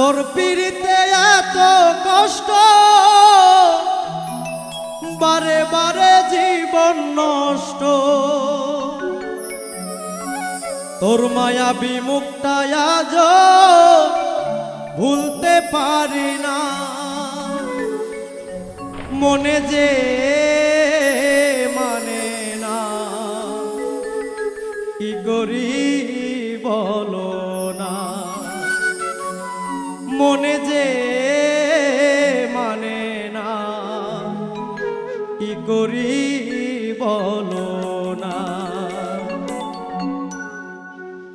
তোর পিড়িতে এত কষ্ট। বারে বারে জীবন নষ্ট। তোর মায়া বিমুক্তায় আজ ভুলতে পারি না। মনে যে মানে না। কি করি? করি বলো না।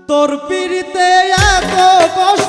তোর পিড়িতে এত কষ্ট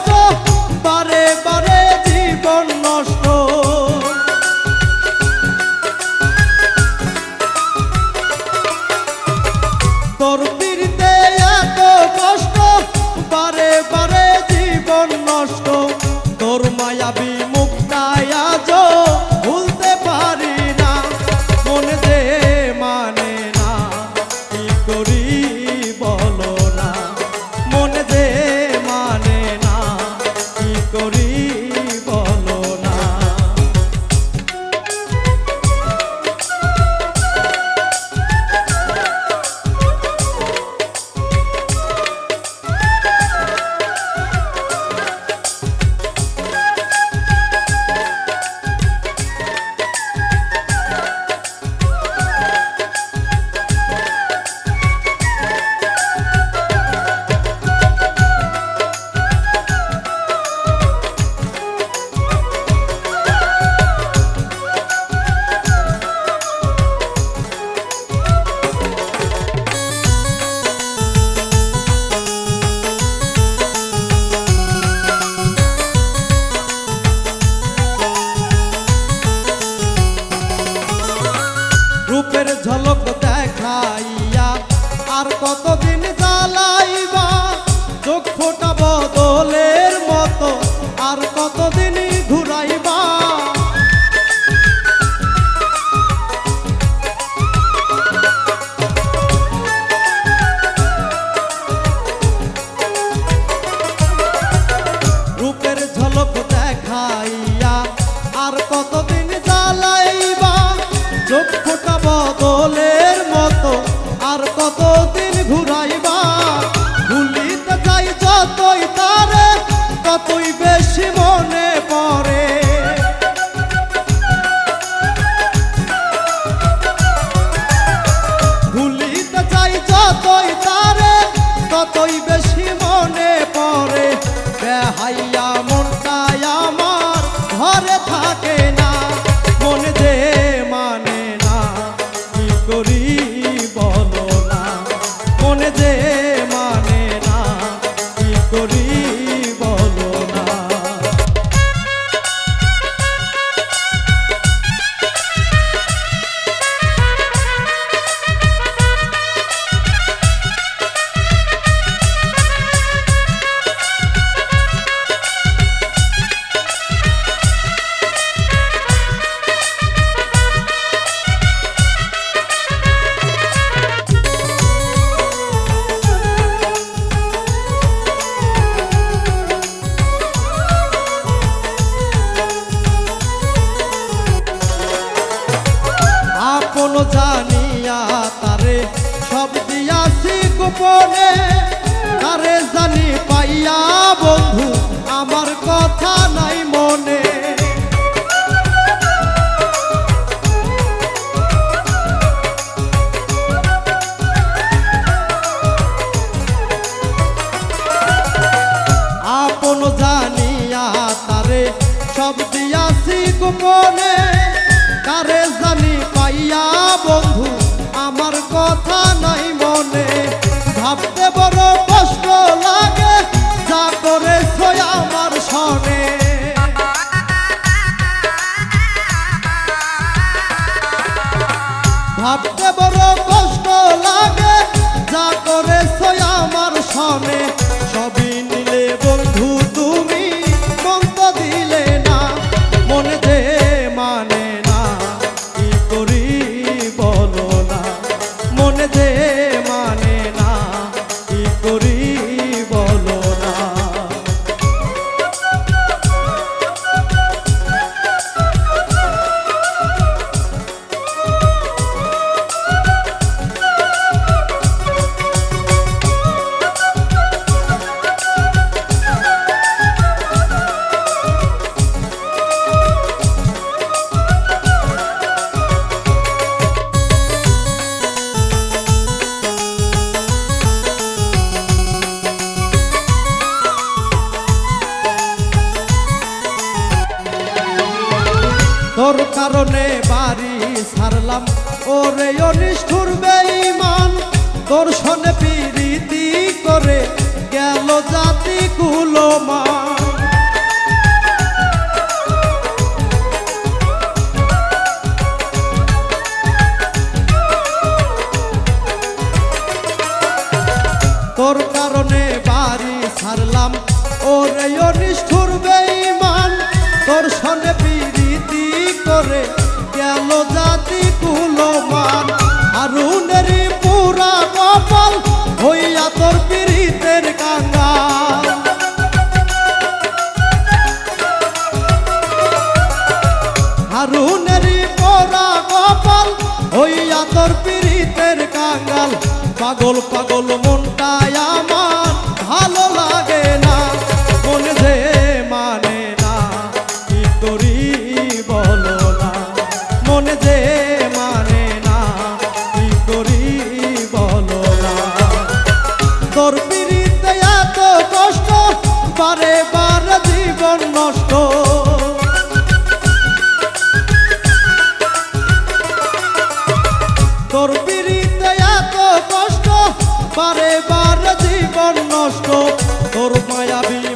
ফোটা বদলের মতো। আর কতদিন ঘুরাইবা? ভুলিতে যাই যতই তারে, ততই বেশি মনে পড়ে। ভুলিতে চাই যতই তারে, ততই বেশি মনে পড়ে। আমার, ঘরে থাকে গোপনে তারে জানি পাইয়া বন্ধু, আমার কথা নাই মনে। আপন জানিয়া তারে সব দিয়াছি গোপনে, কারে জানি পাইয়া বন্ধু, আমার কথা নাই মনে। ভাবতে বড় কষ্ট লাগে যা করে আমার সনে। ভাবতে ছাড়লাম ওরে অনিষ্ঠুর বেঈমান, দর্শনে পিরিতি করে গেল জাতি কুলমান তোর কারণে বাড়ি ছাড়লাম ওরে অনিষ্ঠুর বেঈমান তোর সনে পিরিতি করে গেল জাতি কুলমান আরুনেরই পুরা কপাল হইয়া তোর পিরিতের কাঙ্গাল। হারুনেরই পরা কপাল হইয়া তোর পিরিতের কাঙ্গাল। পাগল পাগল মনটাই বারে বারে জীবন নষ্ট। তোর পিড়িতে এত কষ্ট বারে বারে জীবন নষ্ট। তোর মায়াবী